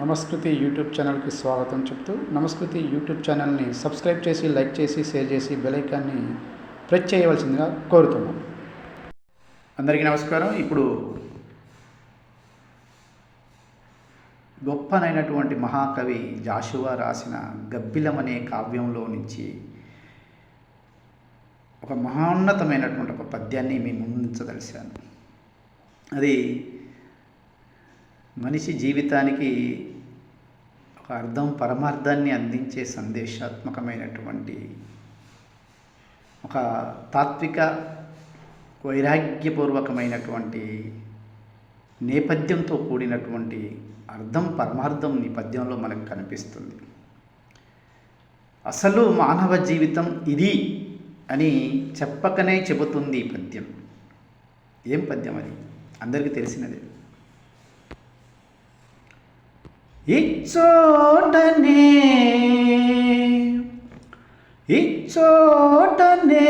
నమస్కృతి YouTube ఛానల్కి స్వాగతం చెప్తూ నమస్కృతి యూట్యూబ్ ఛానల్ని సబ్స్క్రైబ్ చేసి లైక్ చేసి షేర్ చేసి బెలైకాన్ని ప్రెస్ చేయవలసిందిగా కోరుతున్నాం. అందరికీ నమస్కారం. ఇప్పుడు గొప్పనైనటువంటి మహాకవి జాషువా రాసిన గబ్బిలం అనే కావ్యంలో నుంచి ఒక మహోన్నతమైనటువంటి ఒక పద్యాన్ని మేము ముందుంచదలిశాను అది మనిషి జీవితానికి ఒక అర్థం పరమార్థాన్ని అందించే సందేశాత్మకమైనటువంటి ఒక తాత్విక వైరాగ్యపూర్వకమైనటువంటి నేపథ్యంతో కూడినటువంటి అర్థం పరమార్థం నేపథ్యంలో మనకు కనిపిస్తుంది. అసలు మానవ జీవితం ఇది అని చెప్పకనే చెబుతుంది ఈ పద్యం. ఏం పద్యం అది? అందరికీ తెలిసినదే. ఇచ్చోటనే. ఇచ్చోటనే.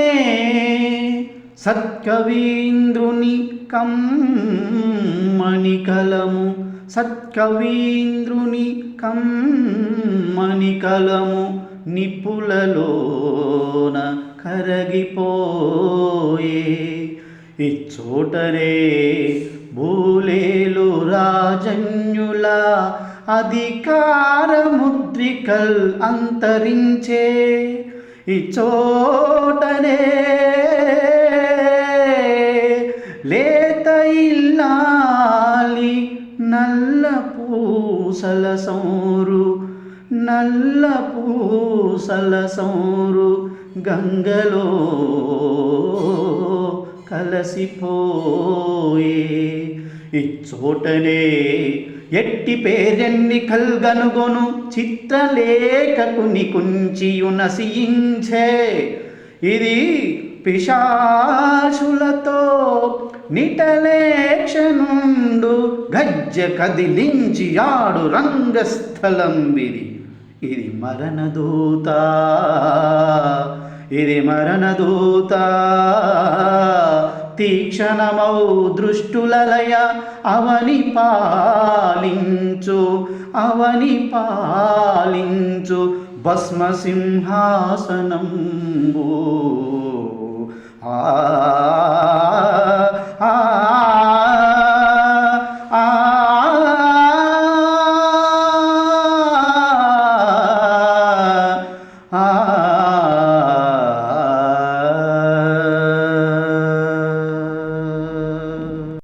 సత్కవీంద్రుని కమ్మని కలము. సత్కవీంద్రుని కమ్మని కలము. నిపులలోన కరగిపోయే. ఇచ్చోటరే భూలేలు రాజన్యుల అధికారముద్రికల్ అంతరించే ఇచోటనే లేత ఇల్లాలి నల్ల పూసల సౌరు నల్ల పూసల సౌరు గంగలో కలసిపోయే ఇచ్చోటనే ఎట్టి పేరెన్ని కల్గనుగొను చిత్రలేఖకుని కుంచియునసించే ఇది పిశాచులతో నిటలేక్షనుండు గజ్జ కదిలించి ఆడు రంగస్థలం విది ఇది మరణదూత. ఇది మరణదూత. తీక్షణమౌ దృష్టులలయ అవని పాలించు అవని పాలించు భస్మ సింహాసనం ఆ